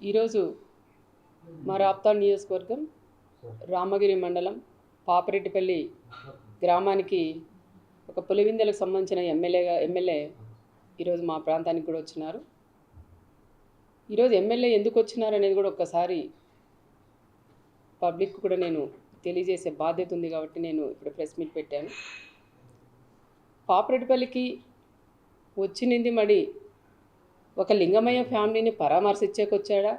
ఈరోజు మా రాప్తా నియోజకవర్గం రామగిరి మండలం పాపరెడ్డిపల్లి గ్రామానికి ఒక పులివిందెలకు సంబంధించిన ఎమ్మెల్యేగా ఎమ్మెల్యే ఈరోజు మా ప్రాంతానికి కూడా వచ్చినారు. ఈరోజు ఎమ్మెల్యే ఎందుకు వచ్చినారు అనేది కూడా ఒక్కసారి పబ్లిక్ కూడా నేను తెలియజేసే బాధ్యత ఉంది కాబట్టి నేను ఇప్పుడు ప్రెస్ మీట్ పెట్టాను. పాపరెడ్డిపల్లికి వచ్చింది మడి ఒక లింగమయ్య ఫ్యామిలీని పరామర్శించేకొచ్చాడా?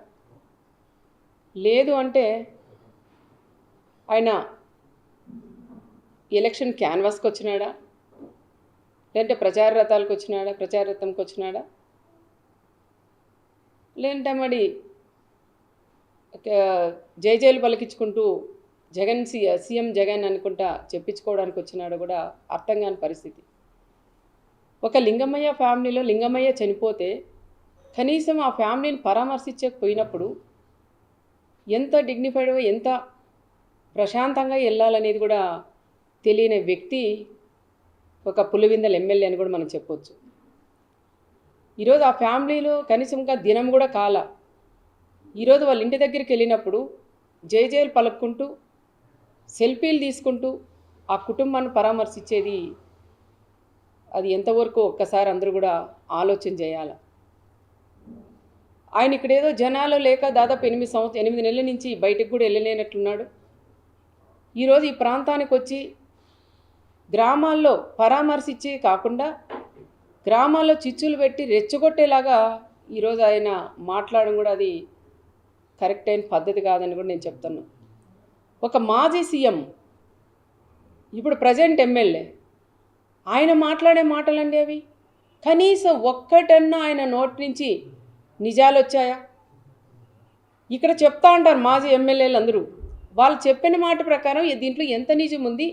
లేదు అంటే ఆయన ఎలక్షన్ క్యాన్వాస్కి వచ్చినాడా లేదంటే ప్రచార రథాలకు వచ్చినాడా ప్రచార రథంకి వచ్చినాడా లేదంటే మరి జయజయలు పలికించుకుంటూ జగన్ సి సీఎం జగన్ అనుకుంటా చెప్పించుకోవడానికి వచ్చినాడు కూడా అర్థం కాని పరిస్థితి. ఒక లింగమయ్య ఫ్యామిలీలో లింగమయ్య చనిపోతే కనీసం ఆ ఫ్యామిలీని పరామర్శించకపోయినప్పుడు ఎంత డిగ్నిఫైడ్గా ఎంత ప్రశాంతంగా వెళ్ళాలనేది కూడా తెలియని వ్యక్తి ఒక పులివిందల ఎమ్మెల్యే అని కూడా మనం చెప్పొచ్చు. ఈరోజు ఆ ఫ్యామిలీలో కనీసం ఇంకా దినం కూడా కాల. ఈరోజు వాళ్ళ ఇంటి దగ్గరికి వెళ్ళినప్పుడు జై జైలు పలుక్కుంటూ సెల్ఫీలు తీసుకుంటూ ఆ కుటుంబాన్ని పరామర్శించేది అది ఎంతవరకు ఒక్కసారి అందరూ కూడా ఆలోచన చేయాలి? ఆయన ఇక్కడ ఏదో జనాలు లేక దాదాపు ఎనిమిది సంవత్సరం ఎనిమిది నెలల నుంచి బయటకు కూడా వెళ్ళలేనట్లున్నాడు. ఈరోజు ఈ ప్రాంతానికి వచ్చి గ్రామాల్లో పరామర్శించి కాకుండా గ్రామాల్లో చిచ్చులు పెట్టి రెచ్చగొట్టేలాగా ఈరోజు ఆయన మాట్లాడడం కూడా అది కరెక్ట్ అయిన పద్ధతి కాదని కూడా నేను చెప్తున్నాను ఒక మాజీ సీఎం ఇప్పుడు ప్రజెంట్ ఎమ్మెల్యే ఆయన మాట్లాడే మాటలండి అవి. కనీసం ఒక్కటన్నా ఆయన నోటి నుంచి నిజాలు వచ్చాయా ఇక్కడ చెప్తా ఉంటారు మాజీ ఎమ్మెల్యేలు అందరూ వాళ్ళు చెప్పిన మాట ప్రకారం దీంట్లో ఎంత నిజం ఉంది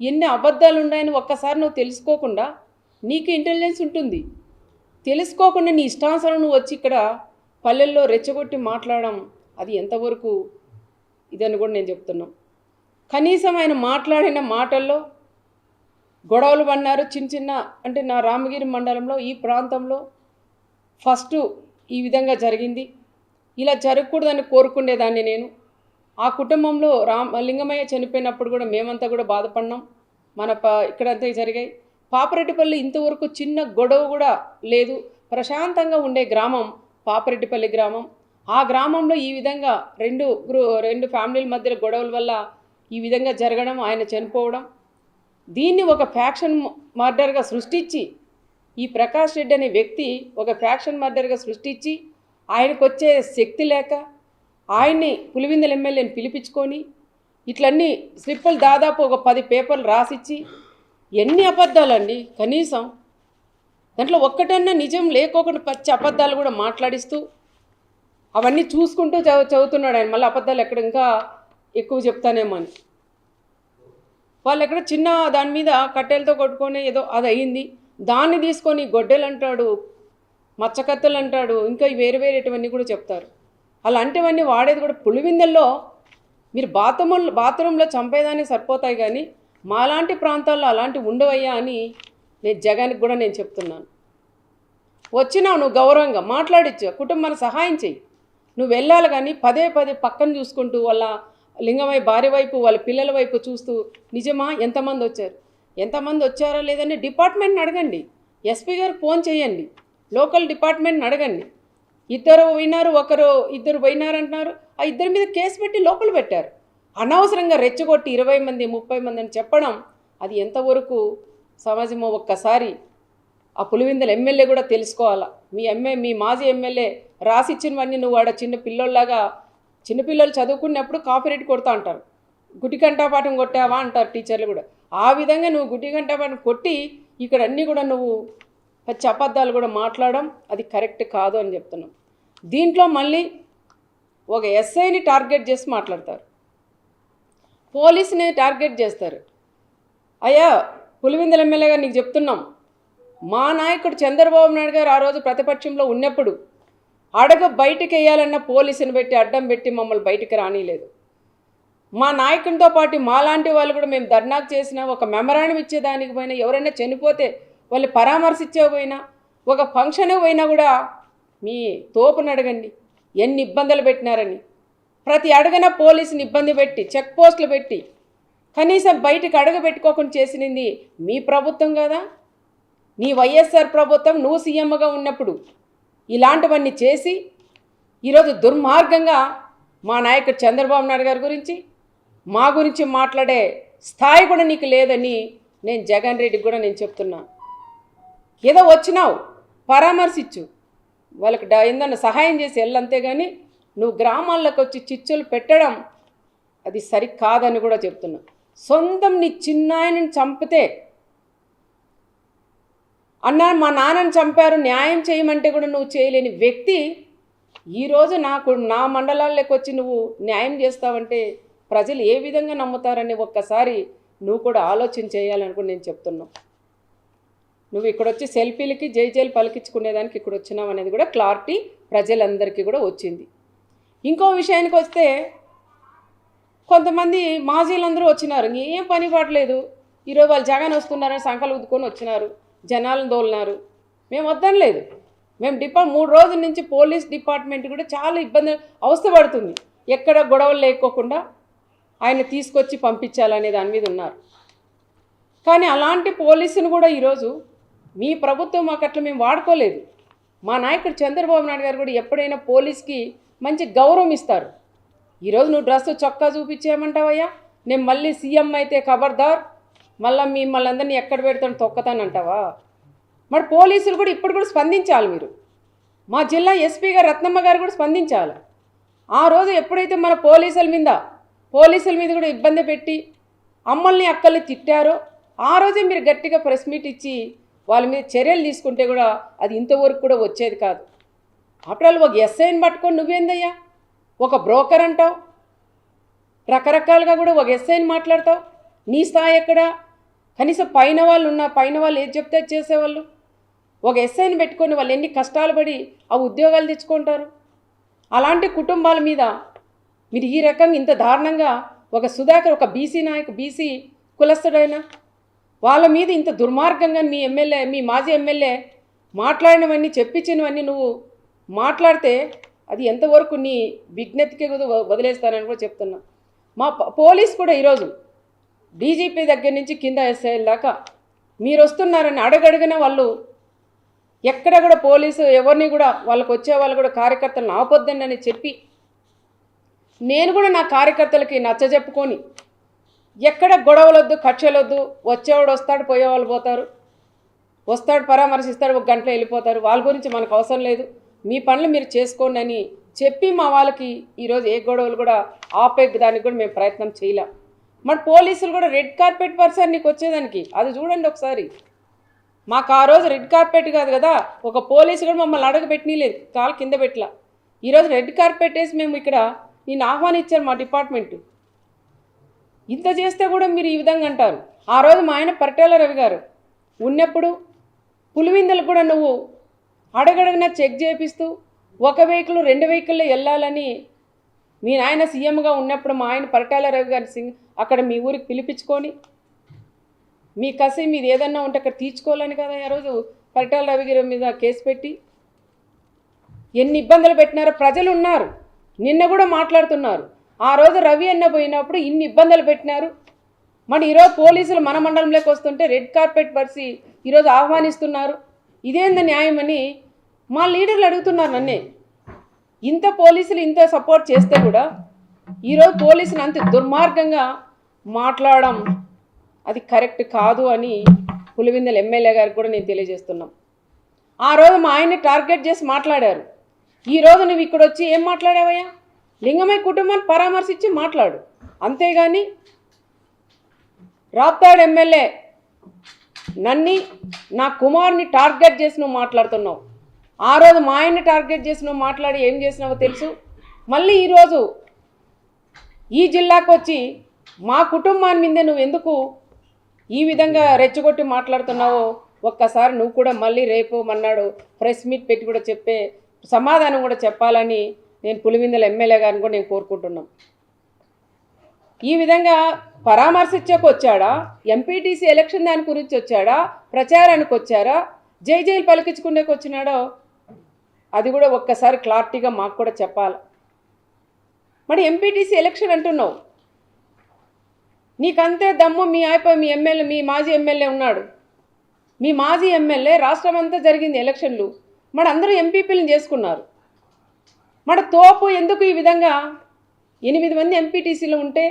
ఎన్ని అబద్ధాలు ఉన్నాయని ఒక్కసారి నువ్వు తెలుసుకోకుండా నీకు ఇంటెలిజెన్స్ ఉంటుంది. తెలుసుకోకుండా నీ ఇష్టానుసారం నువ్వు వచ్చి ఇక్కడ పల్లెల్లో రెచ్చగొట్టి మాట్లాడడం అది ఎంతవరకు? ఇదని కూడా నేను చెప్తున్నాను కనీసం ఆయన మాట్లాడిన మాటల్లో గొడవలు పడినారు చిన్న చిన్న అంటే నా రామగిరి మండలంలో ఈ ప్రాంతంలో ఫస్ట్ ఈ విధంగా జరిగింది. ఇలా జరగకూడదని కోరుకునేదాన్ని నేను. ఆ కుటుంబంలో రామ్ లింగమయ్య చనిపోయినప్పుడు కూడా మేమంతా కూడా బాధపడినాం మన ప ఇక్కడంతా జరిగాయి. పాపరెడ్డిపల్లి ఇంతవరకు చిన్న గొడవ కూడా లేదు. ప్రశాంతంగా ఉండే గ్రామం పాపరెడ్డిపల్లి గ్రామం. ఆ గ్రామంలో ఈ విధంగా రెండు గ్రూ రెండు ఫ్యామిలీల మధ్య గొడవల వల్ల ఈ విధంగా జరగడం ఆయన చనిపోవడం. దీన్ని ఒక ఫ్యాక్షన్ మర్డర్గా సృష్టించి ఈ ప్రకాష్ రెడ్డి అనే వ్యక్తి ఒక ఫ్యాక్షన్ మర్డర్గా సృష్టించి ఆయనకు వచ్చే శక్తి లేక ఆయన్ని పులివిందల ఎమ్మెల్యేని పిలిపించుకొని ఇట్లన్నీ స్లిప్పులు దాదాపు ఒక పది పేపర్లు రాసిచ్చి ఎన్ని అబద్ధాలండి? కనీసం దాంట్లో ఒక్కటన్నా నిజం లేకోకుండా పచ్చి అబద్ధాలు కూడా మాట్లాడిస్తూ అవన్నీ చూసుకుంటూ చదువు చదువుతున్నాడు ఆయన. మళ్ళీ అబద్ధాలు ఎక్కడ ఇంకా ఎక్కువ చెప్తానేమో అని. వాళ్ళు ఎక్కడ చిన్న దాని మీద కట్టెలతో కొట్టుకొని ఏదో అది అయింది. దాన్ని తీసుకొని గొడ్డెలు అంటాడు మచ్చకత్తలు అంటాడు ఇంకా వేరు వేరేటివన్నీ కూడా చెప్తారు. అలాంటివన్నీ వాడేది కూడా పులివిందల్లో. మీరు బాత్రూమ్ బాత్రూంలో చంపేదానికి సరిపోతాయి కానీ మాలాంటి ప్రాంతాల్లో అలాంటివి ఉండవయ్యా అని నేను జగానికి కూడా నేను చెప్తున్నాను. వచ్చినావు నువ్వు గౌరవంగా మాట్లాడిచ్చు కుటుంబాన్ని సహాయం చెయ్యి. నువ్వు వెళ్ళాలి కానీ పదే పదే పక్కన చూసుకుంటూ వాళ్ళ లింగమై భార్య వైపు వాళ్ళ పిల్లల వైపు చూస్తూ నిజమా? ఎంతమంది వచ్చారు? ఎంతమంది వచ్చారో లేదని డిపార్ట్మెంట్ని అడగండి. ఎస్పీ గారు ఫోన్ చేయండి. లోకల్ డిపార్ట్మెంట్ని అడగండి. ఇద్దరు పోయినారు ఒకరు ఇద్దరు పోయినారు అంటున్నారు ఆ ఇద్దరి మీద కేసు పెట్టి లోపల పెట్టారు. అనవసరంగా రెచ్చగొట్టి ఇరవై మంది ముప్పై మంది అని చెప్పడం అది ఎంతవరకు సమాజమో ఒక్కసారి ఆ పులివిందల ఎమ్మెల్యే కూడా తెలుసుకోవాలా? మీ ఎమ్మె మీ మాజీ ఎమ్మెల్యే రాసిచ్చినవన్నీ నువ్వు ఆడ చిన్న పిల్లోళ్ళలాగా చిన్నపిల్లలు చదువుకున్నప్పుడు కాఫీ రేట్ కొడతా అంటారు. గుడి కంఠాపాఠం కొట్టావా అంటారు టీచర్లు కూడా. ఆ విధంగా నువ్వు గుడి పని కొట్టి ఇక్కడ అన్నీ కూడా నువ్వు పచ్చి అబద్ధాలు కూడా మాట్లాడడం అది కరెక్ట్ కాదు అని చెప్తున్నాం. దీంట్లో మళ్ళీ ఒక ఎస్ఐని టార్గెట్ చేసి మాట్లాడతారు. పోలీసుని టార్గెట్ చేస్తారు. అయ్యా పులివిందల ఎమ్మెల్యే గారు నీకు చెప్తున్నాం. మా నాయకుడు చంద్రబాబు నాయుడు గారు ఆ రోజు ప్రతిపక్షంలో ఉన్నప్పుడు అడగ బయటికి వేయాలన్న పోలీసుని పెట్టి అడ్డం పెట్టి మమ్మల్ని బయటికి రానిలేదు. మా నాయకునితో పాటు మాలాంటి వాళ్ళు కూడా మేము ధర్నాకు చేసిన ఒక మెమరాండం ఇచ్చేదానికి పోయినా ఎవరైనా చనిపోతే వాళ్ళు పరామర్శించే పోయినా ఒక ఫంక్షన్ పోయినా కూడా మీ తోపుని అడగండి ఎన్ని ఇబ్బందులు పెట్టినారని. ప్రతి అడుగున పోలీసుని ఇబ్బంది పెట్టి చెక్ పోస్టులు పెట్టి కనీసం బయటికి అడుగు పెట్టుకోకుండా చేసినది మీ ప్రభుత్వం కదా. నీ వైఎస్ఆర్ ప్రభుత్వం నువ్వు సీఎంగా ఉన్నప్పుడు ఇలాంటివన్నీ చేసి ఈరోజు దుర్మార్గంగా మా నాయకుడు చంద్రబాబు నాయుడు గారి గురించి మా గురించి మాట్లాడే స్థాయి కూడా నీకు లేదని నేను జగన్ రెడ్డికి కూడా నేను చెప్తున్నా. ఏదో వచ్చినావు పరామర్శించు. వాళ్ళకి ఏందన్నా సహాయం చేసి వెళ్ళంతే కానీ నువ్వు గ్రామాల్లోకి వచ్చి చిచ్చులు పెట్టడం అది సరికాదని కూడా చెప్తున్నా. సొంతం నీ చిన్నాయనని చంపితే అన్నా మా నాన్నని చంపారు న్యాయం చేయమంటే కూడా నువ్వు చేయలేని వ్యక్తి ఈరోజు నాకు నా మండలాల్లోకి వచ్చి నువ్వు న్యాయం చేస్తావంటే ప్రజలు ఏ విధంగా నమ్ముతారని ఒక్కసారి నువ్వు కూడా ఆలోచన చేయాలని కూడా నేను చెప్తున్నాను నువ్వు ఇక్కడ వచ్చి సెల్ఫీలకి జైజైలు పలికించుకునేదానికి ఇక్కడ వచ్చినావు అనేది కూడా క్లారిటీ ప్రజలందరికీ కూడా వచ్చింది. ఇంకో విషయానికి వస్తే కొంతమంది మాజీలందరూ వచ్చినారు. ఏం పని పడలేదు. ఈరోజు వాళ్ళు జగన్ వస్తున్నారని సంకలు ఉద్దుకొని వచ్చినారు. జనాలను దోలినారు మేము వద్దనలేదు. మేము డిపా మూడు రోజుల నుంచి పోలీస్ డిపార్ట్మెంట్ కూడా చాలా ఇబ్బంది అవస్థ పడుతుంది. ఎక్కడ గొడవలు లేకోకుండా ఆయన తీసుకొచ్చి పంపించాలనే దాని మీద ఉన్నారు. కానీ అలాంటి పోలీసును కూడా ఈరోజు మీ ప్రభుత్వం మాకు అట్లా మేము వాడుకోలేదు. మా నాయకుడు చంద్రబాబు నాయుడు గారు కూడా ఎప్పుడైనా పోలీస్కి మంచి గౌరవం ఇస్తారు. ఈరోజు నువ్వు డ్రెస్ చొక్కా చూపించేయమంటావయ్యా? నేను మళ్ళీ సీఎం అయితే ఖబర్దార్ మళ్ళీ మిమ్మల్ని అందరినీ ఎక్కడ పెడతాను తొక్కతానంటావా మరి పోలీసులు కూడా ఇప్పుడు కూడా స్పందించాలి మీరు. మా జిల్లా ఎస్పీ గారు రత్నమ్మ గారు కూడా స్పందించాలి. ఆ రోజు ఎప్పుడైతే మన పోలీసుల మీద పోలీసుల మీద కూడా ఇబ్బంది పెట్టి అమ్మల్ని అక్కల్ని తిట్టారో ఆ రోజే మీరు గట్టిగా ప్రెస్ మీట్ ఇచ్చి వాళ్ళ మీద చర్యలు తీసుకుంటే కూడా అది ఇంతవరకు కూడా వచ్చేది కాదు. అప్పుడు ఒక ఎస్ఐని పట్టుకొని నువ్వేందయ్యా? ఒక బ్రోకర్ అంటావు? రకరకాలుగా కూడా ఒక ఎస్ఐని మాట్లాడతావు? నీ స్థాయి ఎక్కడా? కనీసం పైన వాళ్ళు ఉన్న పైన వాళ్ళు ఏది చెప్తే చేసేవాళ్ళు? ఒక ఎస్ఐని పెట్టుకొని వాళ్ళు ఎన్ని కష్టాలు పడి ఆ ఉద్యోగాలు తెచ్చుకుంటారు? అలాంటి కుటుంబాల మీద మీరు ఈ రకంగా ఇంత దారుణంగా ఒక సుధాకర్ ఒక బీసీ నాయకు బీసీ కులస్తుడైన వాళ్ళ మీద ఇంత దుర్మార్గంగా మీ ఎమ్మెల్యే మీ మాజీ ఎమ్మెల్యే మాట్లాడినవన్నీ చెప్పించినవన్నీ నువ్వు మాట్లాడితే అది ఎంతవరకు నీ విజ్ఞతకి వ- వదిలేస్తానని కూడా చెప్తున్నా. మా పోలీస్ కూడా ఈరోజు డీజీపీ దగ్గర నుంచి కింద ఎస్ఐల దాకా మీరు వస్తున్నారని అడగడిగిన వాళ్ళు ఎక్కడ కూడా పోలీసు ఎవరిని కూడా వాళ్ళకు వచ్చే వాళ్ళు కూడా కార్యకర్తలను ఆపొద్దండి అని చెప్పి నేను కూడా నా కార్యకర్తలకి నచ్చజెప్పుకొని ఎక్కడ గొడవలొద్దు ఖర్చులొద్దు వచ్చేవాడు వస్తాడు పోయేవాళ్ళు పోతారు. వస్తాడు పరామర్శిస్తాడు ఒక గంటలో వెళ్ళిపోతారు. వాళ్ళ గురించి మనకు అవసరం లేదు. మీ పనులు మీరు చేసుకోండి అని చెప్పి మా వాళ్ళకి ఈరోజు ఏ గొడవలు కూడా ఆపే దానికి కూడా మేము ప్రయత్నం చేయలేం. మరి పోలీసులు కూడా రెడ్ కార్పెట్ పర్సన్ నీకు వచ్చేదానికి. అది చూడండి ఒకసారి. మాకు ఆ రోజు రెడ్ కార్పెట్ కాదు కదా ఒక పోలీసు కూడా మమ్మల్ని అడగ లేదు కాలు కింద పెట్టలా. ఈరోజు రెడ్ కార్పెట్ వేసి మేము ఇక్కడ నేను ఆహ్వానించారు మా డిపార్ట్మెంట్. ఇంత చేస్తే కూడా మీరు ఈ విధంగా అంటారు. ఆ రోజు మా ఆయన పరిటాల రవి గారు ఉన్నప్పుడు పులివిందలు కూడా నువ్వు అడగడగిన చెక్ చేపిస్తూ ఒక వెహికల్ రెండు వెహికల్లో వెళ్ళాలని మీ నాయన సీఎంగా ఉన్నప్పుడు మా ఆయన పరిటాల రవి గారి సింగ్ అక్కడ మీ ఊరికి పిలిపించుకొని మీ కసి మీది ఏదన్నా ఉంటే అక్కడ తీర్చుకోవాలని కదా ఆ రోజు పరిటాల రవి గారి మీద కేసు పెట్టి. ఎన్ని ఇబ్బందులు పెట్టినారో ప్రజలు ఉన్నారు. నిన్న కూడా మాట్లాడుతున్నారు. ఆ రోజు రవి అన్న పోయినప్పుడు ఇన్ని ఇబ్బందులు పెట్టినారు. మరి ఈరోజు పోలీసులు మన మండలంలోకి వస్తుంటే రెడ్ కార్పెట్ పరిచి ఈరోజు ఆహ్వానిస్తున్నారు. ఇదేంది న్యాయమని మా లీడర్లు అడుగుతున్నారు నన్నే. ఇంత పోలీసులు ఇంత సపోర్ట్ చేస్తే కూడా ఈరోజు పోలీసులు అంత దుర్మార్గంగా మాట్లాడడం అది కరెక్ట్ కాదు అని పులివిందల ఎమ్మెల్యే గారికి కూడా నేను తెలియజేస్తున్నాం. ఆ రోజు మా ఆయన్ని టార్గెట్ చేసి మాట్లాడారు. ఈ రోజు నువ్వు ఇక్కడ వచ్చి ఏం మాట్లాడావయ్యా? లింగమయ్య కుటుంబాన్ని పరామర్శించి మాట్లాడు. అంతేగాని రాప్తాడు ఎమ్మెల్యే నన్ని నా కుమార్ని టార్గెట్ చేసి నువ్వు మాట్లాడుతున్నావు. ఆ రోజు మా ఆయన్ని టార్గెట్ చేసి నువ్వు మాట్లాడి ఏం చేసినావో తెలుసు? మళ్ళీ ఈరోజు ఈ జిల్లాకు వచ్చి మా కుటుంబాన్ని మీదే నువ్వు ఎందుకు ఈ విధంగా రెచ్చగొట్టి మాట్లాడుతున్నావో ఒక్కసారి నువ్వు కూడా మళ్ళీ రేపు మన్నాడు ప్రెస్ మీట్ పెట్టి కూడా చెప్పే సమాధానం కూడా చెప్పాలని నేను పులివిందల ఎమ్మెల్యే గారిని కూడా నేను కోరుకుంటున్నాం. ఈ విధంగా పరామర్శించకు వచ్చాడా? ఎంపీటీసీ ఎలక్షన్ దాని గురించి వచ్చాడా? ప్రచారానికి వచ్చారా? జై జైలు పలికించుకునేకి వచ్చినాడో? అది కూడా ఒక్కసారి క్లారిటీగా మాకు కూడా చెప్పాలి. మరి ఎంపీటీసీ ఎలక్షన్ అంటున్నావు. నీకంతే దమ్ము మీ అయిపోయి మీ ఎమ్మెల్యే మీ మాజీ ఎమ్మెల్యే ఉన్నాడు. మీ మాజీ ఎమ్మెల్యే రాష్ట్రం అంతా జరిగింది ఎలక్షన్లు. మన అందరూ ఎంపీపీలను చేసుకున్నారు. మన తోపు ఎందుకు ఈ విధంగా ఎనిమిది మంది ఎంపీటీసీలు ఉంటే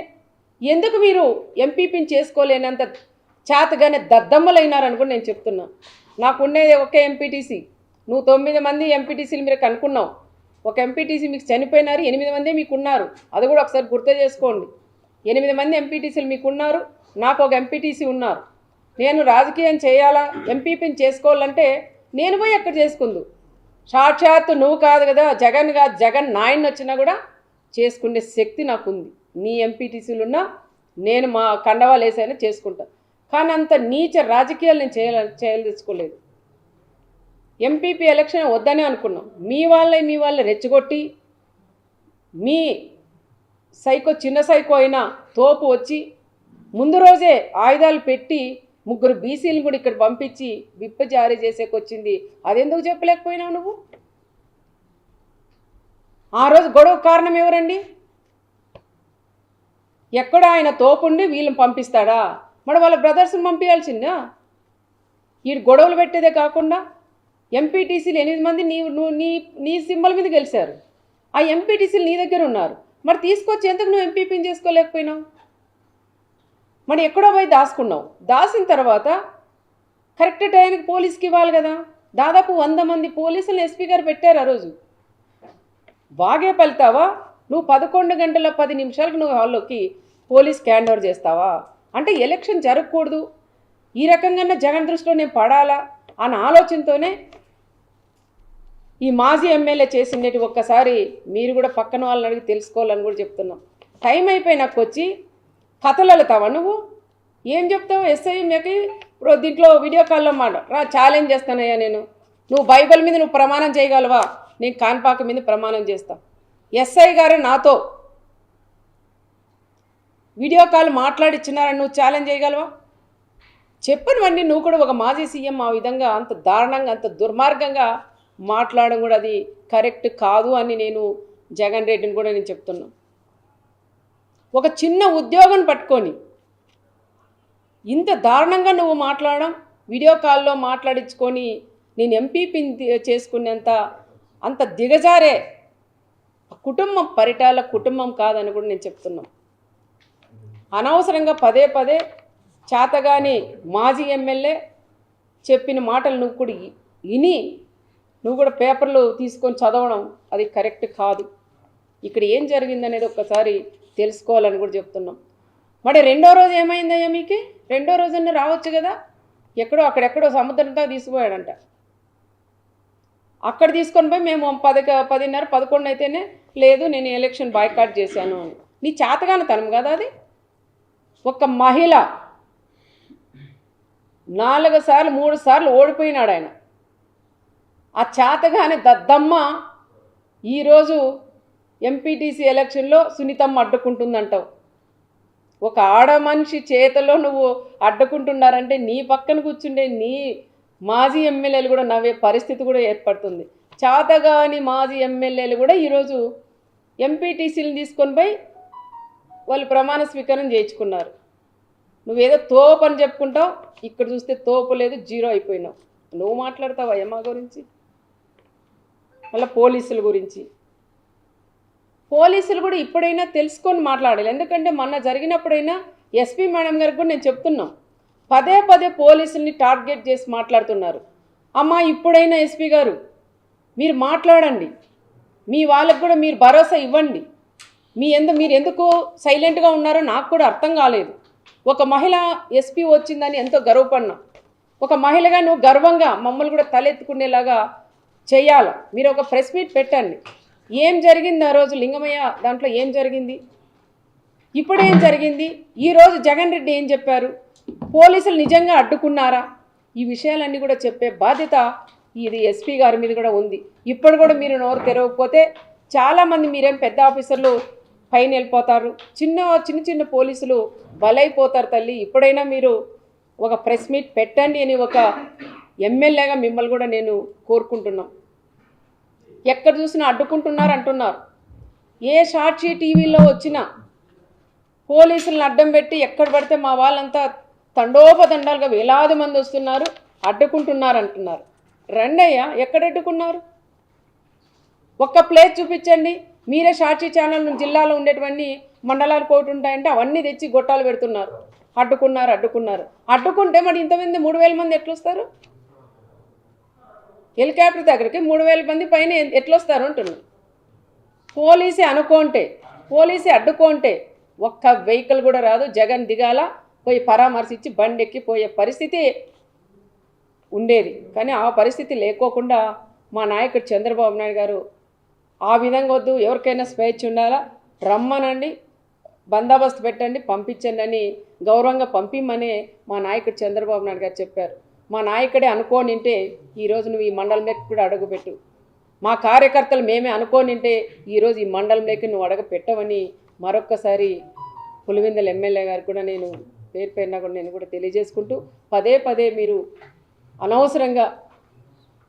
ఎందుకు మీరు ఎంపీపీని చేసుకోలేనంత చేతగానే దద్దమ్మలైనారని కూడా నేను చెప్తున్నా. నాకు ఉండేది ఒకే ఎంపీటీసీ నువ్వు తొమ్మిది మంది ఎంపీటీసీలు మీరు కనుక్కున్నావు. ఒక ఎంపీటీసీ మీకు చనిపోయినారు ఎనిమిది మంది మీకు ఉన్నారు అది కూడా ఒకసారి గుర్తు చేసుకోండి. ఎనిమిది మంది ఎంపీటీసీలు మీకు ఉన్నారు నాకు ఒక ఎంపీటీసీ ఉన్నారు. నేను రాజకీయం చేయాలా ఎంపీపీని చేసుకోవాలంటే నేను పోయి ఎక్కడ చేసుకుందు. సాక్షాత్తు నువ్వు కాదు కదా జగన్ కాదు జగన్ నాయన్ వచ్చినా కూడా చేసుకునే శక్తి నాకుంది. నీ ఎంపీటీసీలు ఉన్నా నేను మా కండవాలు వేసైనా చేసుకుంటా. కానీ అంత నీచ రాజకీయాలు నేను చేయాల చేయదలుచుకోలేదు ఎంపీపీ ఎలక్షన్ వద్దనే అనుకున్నాం. మీ వాళ్ళే మీ వాళ్ళే రెచ్చగొట్టి మీ సైకో చిన్న సైకో అయినా తోపు వచ్చి ముందు రోజే ఆయుధాలు పెట్టి ముగ్గురు బీసీలు కూడా ఇక్కడ పంపించి విప్ప జారీ చేసేకొచ్చింది అదెందుకు చెప్పలేకపోయినావు నువ్వు? ఆ రోజు గొడవ కారణం ఎవరండి? ఎక్కడ ఆయన తోపుండి వీళ్ళని పంపిస్తాడా? మరి వాళ్ళ బ్రదర్స్ని పంపించాల్సిందా? ఈ గొడవలు పెట్టేదే కాకుండా ఎంపీటీసీలు ఎనిమిది మంది నీ నువ్వు నీ నీ సింబల్ మీద గెలిచారు. ఆ ఎంపీటీసీలు నీ దగ్గర ఉన్నారు. మరి తీసుకొచ్చేందుకు నువ్వు ఎంపీపీని చేసుకోలేకపోయినావు? మనం ఎక్కడో పోయి దాచుకున్నావు దాసిన తర్వాత కరెక్ట్ టైంకి పోలీస్కి ఇవ్వాలి కదా. దాదాపు వంద మంది పోలీసులు ఎస్పీ గారు పెట్టారు ఆ రోజు. బాగే పలుతావా? నువ్వు పదకొండు గంటల పది నిమిషాలకు నువ్వు హాల్లోకి పోలీస్ హ్యాండ్ ఓవర్ చేస్తావా? అంటే ఎలక్షన్ జరగకూడదు. ఈ రకంగా జగన్ దృష్టిలో నేను పడాలా? అన్న ఆలోచనతోనే ఈ మాజీ ఎమ్మెల్యే చేసినట్టు ఒక్కసారి మీరు కూడా పక్కన వాళ్ళని అడిగి తెలుసుకోవాలని కూడా చెప్తున్నాం. టైం అయిపోయి నాకు వచ్చి కథలు వెళ్తావా నువ్వు? ఏం చెప్తావు? ఎస్ఐ మీకు ఇప్పుడు దీంట్లో వీడియో కాల్లో మాట రా ఛాలెంజ్ చేస్తానయ్యా నేను. నువ్వు బైబిల్ మీద నువ్వు ప్రమాణం చేయగలవా? నేను కాన్పాక మీద ప్రమాణం చేస్తా. ఎస్ఐ గారు నాతో. వీడియో కాల్ మాట్లాడిచ్చినారని నువ్వు ఛాలెంజ్ చేయగలవా? చెప్పనివన్నీ నువ్వు కూడా ఒక మాజీ సీఎం ఆ విధంగా అంత దారుణంగా అంత దుర్మార్గంగా మాట్లాడడం కూడా అది కరెక్ట్ కాదు అని నేను జగన్ రెడ్డిని కూడా నేను చెప్తున్నాను ఒక చిన్న ఉద్యోగం పట్టుకొని. ఇంత దారుణంగా నువ్వు మాట్లాడడం వీడియో కాల్లో మాట్లాడించుకొని నేను ఎంపీపీ చేసుకునేంత అంత దిగజారే కుటుంబం పరిటాల కుటుంబం కాదని కూడా నేను చెప్తున్నాను అనవసరంగా పదే పదే చేతగాని మాజీ ఎమ్మెల్యే చెప్పిన మాటలు నువ్వు కూడా విని నువ్వు కూడా పేపర్లు తీసుకొని చదవడం అది కరెక్ట్ కాదు. ఇక్కడ ఏం జరిగిందనేది ఒక్కసారి తెలుసుకోవాలని కూడా చెప్తున్నాం. మరి రెండో రోజు ఏమైందయ్యా మీకు? రెండో రోజున రావచ్చు కదా? ఎక్కడో అక్కడెక్కడో సముద్రంతో తీసుకుపోయాడంట. అక్కడ తీసుకొని పోయి మేము పది పదిన్నర పదకొండు అయితేనే లేదు నేను ఎలక్షన్ బాయ్కాట్ చేశాను అని. నీ చేతగాని తనం కదా అది? ఒక మహిళ నాలుగు సార్లు మూడు సార్లు ఓడిపోయినాడు ఆయన. ఆ చేతగానే దద్దమ్మ ఈరోజు ఎంపీటీసీ ఎలక్షన్లో సునీతమ్మ అడ్డుకుంటుందంటావు. ఒక ఆడ మనిషి చేతిలో నువ్వు అడ్డుకుంటున్నారంటే నీ పక్కన కూర్చుండే నీ మాజీ ఎమ్మెల్యేలు కూడా నవ్వే పరిస్థితి కూడా ఏర్పడుతుంది. చేతగాని మాజీ ఎమ్మెల్యేలు కూడా ఈరోజు ఎంపీటీసీలను తీసుకొని పోయి వాళ్ళు ప్రమాణ స్వీకారం చేయించుకున్నారు. నువ్వేదో తోపు అని చెప్పుకుంటావు ఇక్కడ చూస్తే తోపు లేదు జీరో అయిపోయినావు. నువ్వు మాట్లాడతావా అయ్యమ్మ గురించి? మళ్ళీ పోలీసుల గురించి. పోలీసులు కూడా ఇప్పుడైనా తెలుసుకొని మాట్లాడాలి. ఎందుకంటే మొన్న జరిగినప్పుడైనా ఎస్పీ మేడం గారికి కూడా నేను చెప్తున్నాం పదే పదే పోలీసుల్ని టార్గెట్ చేసి మాట్లాడుతున్నారు. అమ్మా ఇప్పుడైనా ఎస్పీ గారు మీరు మాట్లాడండి. మీ వాళ్ళకు కూడా మీరు భరోసా ఇవ్వండి. మీ ఎందు మీరు ఎందుకు సైలెంట్గా ఉన్నారో నాకు కూడా అర్థం కాలేదు. ఒక మహిళ ఎస్పీ వచ్చిందని ఎంతో గర్వపడినా ఒక మహిళగా నువ్వు గర్వంగా మమ్మల్ని కూడా తలెత్తుకునేలాగా చేయాలి? మీరు ఒక ప్రెస్ మీట్ పెట్టండి. ఏం జరిగింది ఆ రోజు లింగమయ్య? దాంట్లో ఏం జరిగింది? ఇప్పుడు ఏం జరిగింది ఈరోజు జగన్ రెడ్డి ఏం చెప్పారు? పోలీసులు నిజంగా అడ్డుకున్నారా? ఈ విషయాలన్నీ కూడా చెప్పే బాధ్యత ఇది ఎస్పీ గారి మీద కూడా ఉంది. ఇప్పుడు కూడా మీరు నోరు తెరవకపోతే చాలామంది మీరేం పెద్ద ఆఫీసర్లు పైన వెళ్ళిపోతారు. చిన్న చిన్న చిన్న పోలీసులు బలైపోతారు తల్లి. ఇప్పుడైనా మీరు ఒక ప్రెస్ మీట్ పెట్టండి అని ఒక ఎమ్మెల్యేగా మిమ్మల్ని కూడా నేను కోరుకుంటున్నాం. ఎక్కడ చూసినా అడ్డుకుంటున్నారు అంటున్నారు. ఏ సాక్షి టీవీలో వచ్చినా పోలీసులను అడ్డం పెట్టి ఎక్కడ పడితే మా వాళ్ళంతా తండోపతండాలుగా వేలాది మంది వస్తున్నారు అడ్డుకుంటున్నారు అంటున్నారు. రండయ్య ఎక్కడ అడ్డుకున్నారు? ఒక్క ప్లేస్ చూపించండి. మీరే సాక్షి ఛానల్ జిల్లాలో ఉండేటువంటి మండలాలు కోటి ఉంటాయంటే అవన్నీ తెచ్చి గొట్టాలు పెడుతున్నారు. అడ్డుకున్నారు అడ్డుకున్నారు. అడ్డుకుంటే మరి ఇంతమంది మూడు వేల మంది ఎట్లొస్తారు? హెలికాప్టర్ దగ్గరికి మూడు వేల మంది పైన ఎట్లొస్తారు అంటున్నాను పోలీసే అనుకోంటే పోలీసే అడ్డుకోంటే ఒక్క వెహికల్ కూడా రాదు. జగన్ దిగాల పోయి పరామర్శించి బండి ఎక్కిపోయే పరిస్థితి ఉండేది. కానీ ఆ పరిస్థితి లేకోకుండా మా నాయకుడు చంద్రబాబు నాయుడు గారు ఆ విధంగా వద్దు ఎవరికైనా స్వేచ్ఛ ఉండాలా? రమ్మనండి బందోబస్తు పెట్టండి పంపించండి అని గౌరవంగా పంపిమ్మనే మా నాయకుడు చంద్రబాబు నాయుడు గారు చెప్పారు. మా నాయకుడే అనుకోనింటే ఈరోజు నువ్వు ఈ మండలంలోకి కూడా అడుగుపెట్టు. మా కార్యకర్తలు మేమే అనుకోనింటే ఈరోజు ఈ మండలంలోకి నువ్వు అడగపెట్టవని మరొక్కసారి పులివెందల ఎమ్మెల్యే గారు కూడా నేను పేరు పేరున కూడా నేను కూడా తెలియజేసుకుంటూ పదే పదే మీరు అనవసరంగా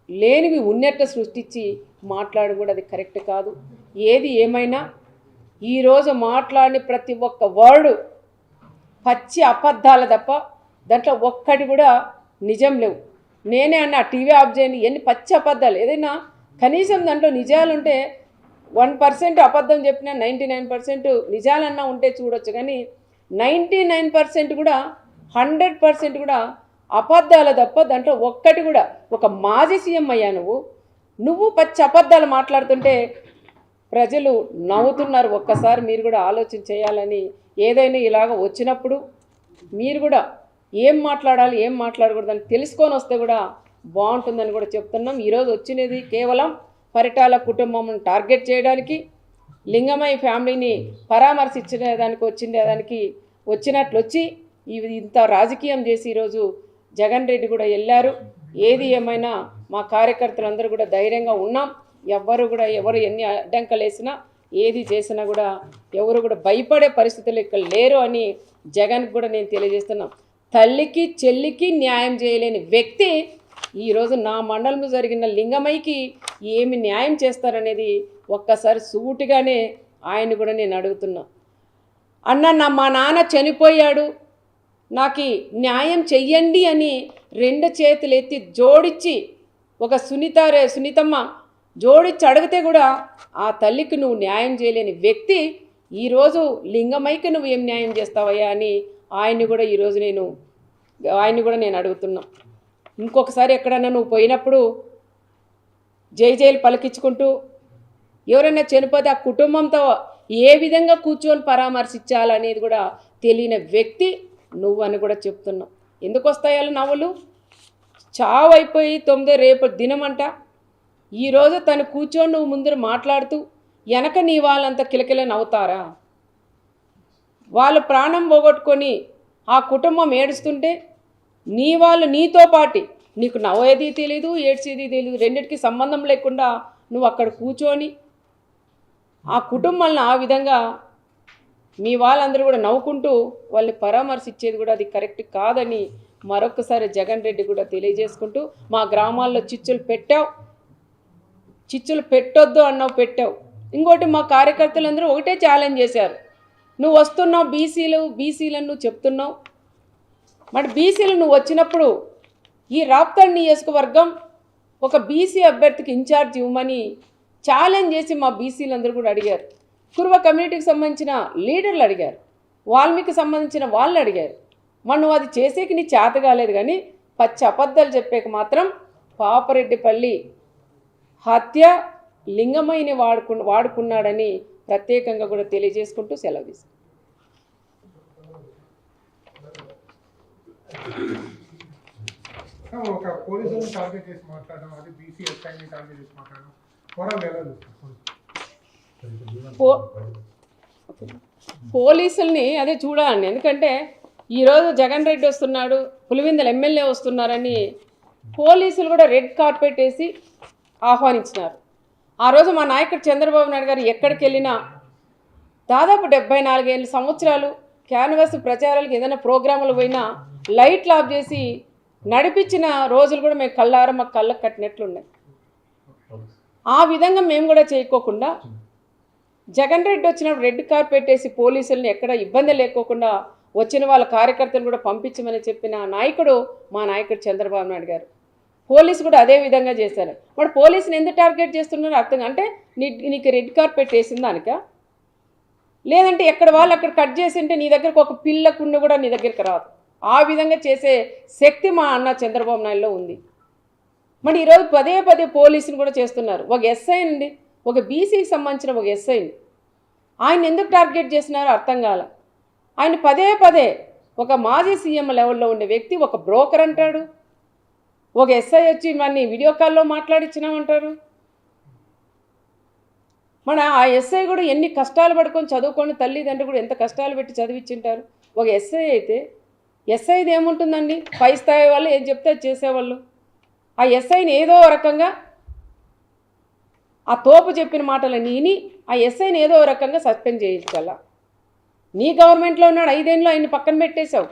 లేనివి ఉన్నట్టు సృష్టించి మాట్లాడడం కూడా అది కరెక్ట్ కాదు. ఏది ఏమైనా ఈరోజు మాట్లాడిన ప్రతి ఒక్క వర్డు పచ్చి అబద్ధాలు తప్ప దాంట్లో ఒక్కటి కూడా నిజం లేవు. నేనే అన్న టీవీ ఆఫ్ చేయండి ఎన్ని పచ్చి అబద్ధాలు. ఏదైనా కనీసం దాంట్లో నిజాలు ఉంటే వన్ పర్సెంట్ అబద్ధం చెప్పినా నైంటీ నైన్ పర్సెంట్ నిజాలన్నా ఉంటే చూడొచ్చు. కానీ నైంటీ నైన్ పర్సెంట్ కూడా హండ్రెడ్ పర్సెంట్ కూడా అబద్ధాలు తప్ప దాంట్లో ఒక్కటి కూడా ఒక మాజీ సీఎం అయ్యా నువ్వు. నువ్వు పచ్చి అబద్ధాలు మాట్లాడుతుంటే ప్రజలు నవ్వుతున్నారు. ఒక్కసారి మీరు కూడా ఆలోచన చేయాలని ఏదైనా ఇలాగ వచ్చినప్పుడు మీరు కూడా ఏం మాట్లాడాలి ఏం మాట్లాడకూడదని తెలుసుకొని వస్తే కూడా బాగుంటుందని కూడా చెప్తున్నాం. ఈరోజు వచ్చినది కేవలం పరిటాల కుటుంబం టార్గెట్ చేయడానికి లింగమయ్య ఫ్యామిలీని పరామర్శించిన దానికి వచ్చిన దానికి వచ్చినట్లు వచ్చి ఇవి ఇంత రాజకీయం చేసి ఈరోజు జగన్ రెడ్డి కూడా వెళ్ళారు. ఏది ఏమైనా మా కార్యకర్తలందరూ కూడా ధైర్యంగా ఉన్నాం. ఎవ్వరు కూడా ఎవరు ఎన్ని అడ్డంకలు వేసినా ఏది చేసినా కూడా ఎవరు కూడా భయపడే పరిస్థితులు ఇక్కడ లేరు అని జగన్కి కూడా నేను తెలియజేస్తున్నాను తల్లికి చెల్లికి న్యాయం చేయలేని వ్యక్తి ఈరోజు నా మండలంలో జరిగిన లింగమైకి ఏమి న్యాయం చేస్తారనేది ఒక్కసారి సూటిగానే ఆయన కూడా నేను అడుగుతున్నా. అన్న నా మా నాన్న చనిపోయాడు. నాకు న్యాయం చెయ్యండి అని రెండు చేతులు ఎత్తి జోడించి ఒక సునీత రే సునీతమ్మ జోడించి అడిగితే కూడా ఆ తల్లికి నువ్వు న్యాయం చేయలేని వ్యక్తి ఈరోజు లింగమైకి నువ్వు ఏం న్యాయం చేస్తావయ్యా అని ఆయన్ని కూడా ఈరోజు నేను ఆయన్ని కూడా నేను అడుగుతున్నా. ఇంకొకసారి ఎక్కడన్నా నువ్వు పోయినప్పుడు జై జైలు పలికించుకుంటూ ఎవరైనా చనిపోతే ఆ కుటుంబంతో ఏ విధంగా కూర్చొని పరామర్శించాలనేది కూడా తెలియని వ్యక్తి నువ్వు అని కూడా చెప్తున్నావు ఎందుకు వస్తాయాలు నవ్వులు? చావు అయిపోయి తొమ్మిదో రేపు దినమంట. ఈరోజు తను కూర్చొని నువ్వు ముందర మాట్లాడుతూ వెనక నీ వాళ్ళంతా కిలకిల నవ్వుతారా? వాళ్ళు ప్రాణం పోగొట్టుకొని ఆ కుటుంబం ఏడుస్తుంటే నీ వాళ్ళు నీతో పాటి నీకు నవ్వేది తెలీదు ఏడ్చేది తెలీదు రెండిటికి సంబంధం లేకుండా నువ్వు అక్కడ కూర్చొని ఆ కుటుంబాలను ఆ విధంగా మీ వాళ్ళందరూ కూడా నవ్వుకుంటూ వాళ్ళని పరామర్శించేది కూడా అది కరెక్ట్ కాదని మరొకసారి జగన్ రెడ్డి కూడా తెలియజేసుకుంటూ మా గ్రామాల్లో చిచ్చులు పెట్టావు చిచ్చులు పెట్టొద్దు అన్నావు పెట్టావు. ఇంకోటి మా కార్యకర్తలందరూ ఒకటే ఛాలెంజ్ చేశారు. నువ్వు వస్తున్నావు బీసీలు బీసీలను నువ్వు చెప్తున్నావు. మరి బీసీలు నువ్వు వచ్చినప్పుడు ఈ రాప్తాడ్ నియోజకవర్గం ఒక బీసీ అభ్యర్థికి ఇన్ఛార్జ్ ఇవ్వమని ఛాలెంజ్ చేసి మా బీసీలందరూ కూడా అడిగారు. కుర్వ కమ్యూనిటీకి సంబంధించిన లీడర్లు అడిగారు. వాల్మీకి సంబంధించిన వాళ్ళు అడిగారు. మనం అది చేసేకి నీ చేత కాలేదు కానీ పచ్చి అబద్ధాలు చెప్పేకి మాత్రం పాపరెడ్డిపల్లి హత్య లింగమైని వాడుకు వాడుకున్నాడని ప్రత్యేకంగా కూడా తెలియజేసుకుంటూ సెలవు తీసుకుంటాను ఒక పోలీసులను టార్గెట్ చేసి మాట్లాడడం అది బీసీ ఎస్ఐని టార్గెట్ చేసి మాట్లాడడం ఓవరాల్ ఎలా చూస్తారు? పో పోలీసుల్ని అదే చూడాలండి. ఎందుకంటే ఈరోజు జగన్ రెడ్డి వస్తున్నాడు పులివెందుల ఎమ్మెల్యే వస్తున్నారని పోలీసులు కూడా రెడ్ కార్పెట్ వేసి ఆహ్వానించినారు. ఆ రోజు మా నాయకుడు చంద్రబాబు నాయుడు గారు ఎక్కడికి వెళ్ళినా దాదాపు డెబ్బై నాలుగేళ్ళ సంవత్సరాలు క్యాన్వాస్ ప్రచారాలకు ఏదైనా ప్రోగ్రాములు పోయినా లైట్లు ఆఫ్ చేసి నడిపించిన రోజులు కూడా మేము కళ్ళారా మాకు కళ్ళకు కట్టినట్లున్నాయి ఆ విధంగా మేము కూడా చేయకోకుండా జగన్ రెడ్డి వచ్చినప్పుడు రెడ్ కార్పెట్ వేసి పోలీసుల్ని ఎక్కడ ఇబ్బంది లేకోకుండా వచ్చిన వాళ్ళ కార్యకర్తలు కూడా పంపించమని చెప్పిన నాయకుడు మా నాయకుడు చంద్రబాబు నాయుడు గారు. పోలీసు కూడా అదే విధంగా చేశారు. మరి పోలీసుని ఎందుకు టార్గెట్ చేస్తున్నారో అర్థం అంటే నీ నీకు రెడ్ కార్పెట్ వేసింది దానిక? లేదంటే ఎక్కడ వాళ్ళు అక్కడ కట్ చేసి ఉంటే నీ దగ్గరకు ఒక పిల్ల కుండ కూడా నీ దగ్గరికి రాదు. ఆ విధంగా చేసే శక్తి మా అన్న చంద్రబాబు నాయుడులో ఉంది. మరి ఈరోజు పదే పదే పోలీసులు కూడా చేస్తున్నారు. ఒక ఎస్ఐ అండి. ఒక బీసీకి సంబంధించిన ఒక ఎస్ఐని ఆయన ఎందుకు టార్గెట్ చేస్తున్నారో అర్థం కాల. ఆయన పదే పదే ఒక మాజీ సీఎం లెవెల్లో ఉండే వ్యక్తి ఒక బ్రోకర్ అంటాడు. ఒక ఎస్ఐ వచ్చి మన వీడియో కాల్లో మాట్లాడించినామంటారు మన ఆ ఎస్ఐ కూడా ఎన్ని కష్టాలు పడుకొని చదువుకొని తల్లిదండ్రులు కూడా ఎంత కష్టాలు పెట్టి చదివించింటారు ఒక ఎస్ఐ అయితే ఎస్ఐది ఏముంటుందండి? పై స్థాయి వాళ్ళు ఏం చెప్తే అది చేసేవాళ్ళు. ఆ ఎస్ఐని ఏదో రకంగా ఆ తోపు చెప్పిన మాటలు విని ఆ ఎస్ఐని ఏదో రకంగా సస్పెండ్ చేయించాల. నీ గవర్నమెంట్లో ఉన్నాడు ఐదేళ్ళు ఆయన పక్కన పెట్టేశావు.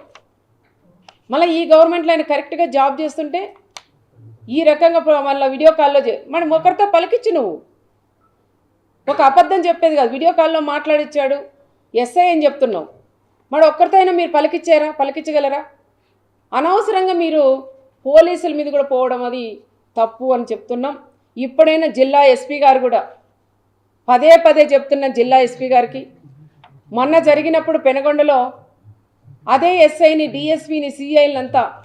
మళ్ళీ ఈ గవర్నమెంట్లో ఆయన కరెక్ట్గా జాబ్ చేస్తుంటే ఈ రకంగా ప్ర- మళ్ళీ వీడియో కాల్లో చే మనం ఒకరితో పలికిచ్చు నువ్వు. ఒక అబద్ధం చెప్పేది కాదు. వీడియో కాల్లో మాట్లాడిచ్చాడు. ఎస్ఐ అని చెప్తున్నావు. మరి ఒక్కరితో అయినా మీరు పలికిచ్చారా? పలికించగలరా? అనవసరంగా మీరు పోలీసుల మీద కూడా పోవడం అది తప్పు అని చెప్తున్నాం. ఇప్పుడైనా జిల్లా ఎస్పీ గారు కూడా పదే పదే చెప్తున్న జిల్లా ఎస్పీ గారికి మొన్న జరిగినప్పుడు పెనగొండలో అదే ఎస్ఐని డిఎస్పిని సిఐలంతా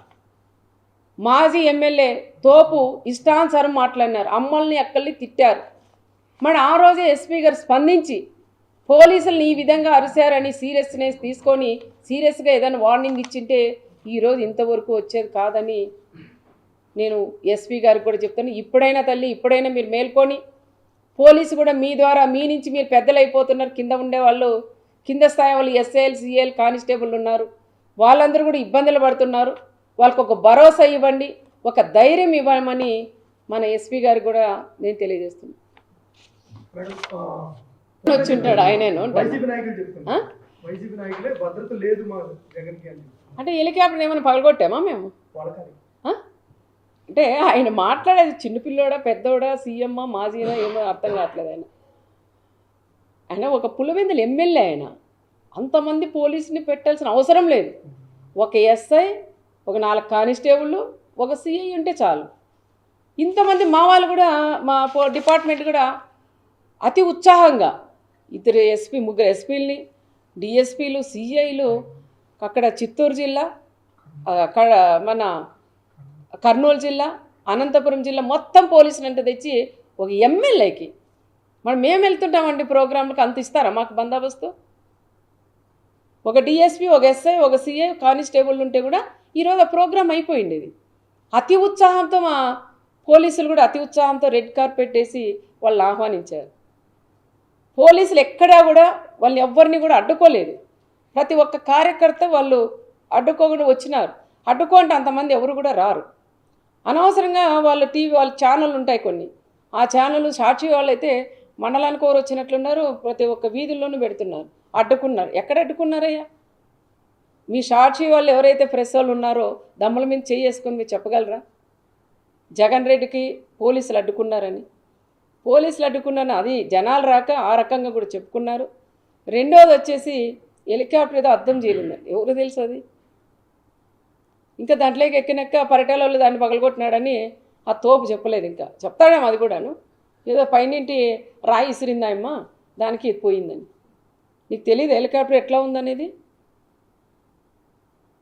మాజీ ఎమ్మెల్యే తోపు ఇష్టానుసారం మాట్లాడినారు. అమ్మల్ని అక్కల్ని తిట్టారు. మరి ఆ రోజే ఎస్పీ గారు స్పందించి పోలీసులను ఈ విధంగా అరిశారని సీరియస్నెస్ తీసుకొని సీరియస్గా ఏదైనా వార్నింగ్ ఇచ్చింటే ఈరోజు ఇంతవరకు వచ్చేది కాదని నేను ఎస్పీ గారికి కూడా చెప్తాను. ఇప్పుడైనా తల్లి ఇప్పుడైనా మీరు మేల్కొని పోలీసు కూడా మీ ద్వారా మీ నుంచి మీరు పెద్దలు అయిపోతున్నారు కింద ఉండే వాళ్ళు కింద స్థాయి వాళ్ళు ఎస్ఏఎల్ సిఎల్ కానిస్టేబుల్ ఉన్నారు. వాళ్ళందరూ కూడా ఇబ్బందులు పడుతున్నారు. వాళ్ళకు ఒక భరోసా ఇవ్వండి ఒక ధైర్యం ఇవ్వమని మన ఎస్పీ గారికి కూడా నేను తెలియజేస్తున్నాను వచ్చి ఉంటాడు ఆయనేను అంటే హెలికాప్టర్ ఏమైనా పగలగొట్టామా మేము? అంటే ఆయన మాట్లాడేది చిన్నపిల్లోడా పెద్దోడా సీఎమ్మా మాజీనా ఏమో అర్థం కావట్లేదు ఆయన. ఆయన ఒక పులివెందులు ఎమ్మెల్యే ఆయన. అంతమంది పోలీసుని పెట్టాల్సిన అవసరం లేదు. ఒక ఎస్ఐ ఒక నాలుగు కానిస్టేబుళ్ళు ఒక సిఐ ఉంటే చాలు. ఇంతమంది మా వాళ్ళు కూడా మా డిపార్ట్మెంట్ కూడా అతి ఉత్సాహంగా ఇద్దరు ఎస్పీ ముగ్గురు ఎస్పీలని డిఎస్పీలు సిఐలు అక్కడ చిత్తూరు జిల్లా అక్కడ మన కర్నూలు జిల్లా అనంతపురం జిల్లా మొత్తం పోలీసులు అంటే తెచ్చి ఒక ఎమ్మెల్యేకి మరి మేము వెళ్తుంటామండి ప్రోగ్రాంలకు అంత ఇస్తారా మాకు బందోబస్తు? ఒక డిఎస్పి ఒక ఎస్ఐ ఒక సిఐ కానిస్టేబుల్ ఉంటే కూడా ఈరోజు ఆ ప్రోగ్రాం అయిపోయింది ఇది. అతి ఉత్సాహంతో మా పోలీసులు కూడా అతి ఉత్సాహంతో రెడ్ కార్పెట్ వేసి వాళ్ళు ఆహ్వానించారు. పోలీసులు ఎక్కడా కూడా వాళ్ళని ఎవ్వరిని కూడా అడ్డుకోలేదు. ప్రతి ఒక్క కార్యకర్త వాళ్ళు అడ్డుకోకుండా వచ్చినారు. అడ్డుకోంటే అంతమంది ఎవరు కూడా రారు. అనవసరంగా వాళ్ళ టీవీ వాళ్ళ ఛానళ్ళు ఉంటాయి కొన్ని. ఆ ఛానల్ సాక్షి వాళ్ళైతే మండలానికి ఎవరు వచ్చినట్లున్నారు ప్రతి ఒక్క వీధుల్లోనూ పెడుతున్నారు. అడ్డుకున్నారు. ఎక్కడ అడ్డుకున్నారయ్యా? మీ సాక్షి వాళ్ళు ఎవరైతే ప్రెస్ వాళ్ళు ఉన్నారో దమ్ముల మీద చేసుకుని మీరు చెప్పగలరా? జగన్ రెడ్డికి పోలీసులు అడ్డుకున్నారని. పోలీసులు అడ్డుకున్నారని అది జనాలు రాక ఆ రకంగా కూడా చెప్పుకున్నారు. రెండోది వచ్చేసి హెలికాప్టర్ ఏదో అర్థం చేయలేదండి ఎవరు తెలుసు అది? ఇంకా దాంట్లోకి ఎక్కినాక పరిటాల వాళ్ళు దాన్ని పగలగొట్టినాడని ఆ తోపు చెప్పలేదు ఇంకా. చెప్తాడేమో అది కూడాను. ఏదో పైనింటి రాయి ఇసిరిందాయమ్మ దానికి పోయిందని. నీకు తెలియదు హెలికాప్టర్ ఎట్లా ఉందనేది?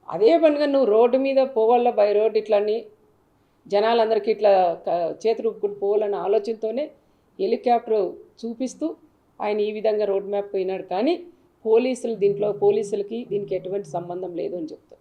అదే పనిగా నువ్వు రోడ్డు మీద పోవాల బై రోడ్ ఇట్లని జనాలందరికీ ఇట్లా చేతులు ఊపుకుంటూ పోవాలన్న ఆలోచనతోనే హెలికాప్టర్ చూపిస్తూ ఆయన ఈ విధంగా రోడ్ మ్యాప్ పోయినాడు. కానీ పోలీసులు దీంట్లో పోలీసులకి దీనికి ఎటువంటి సంబంధం లేదు అని చెప్తారు.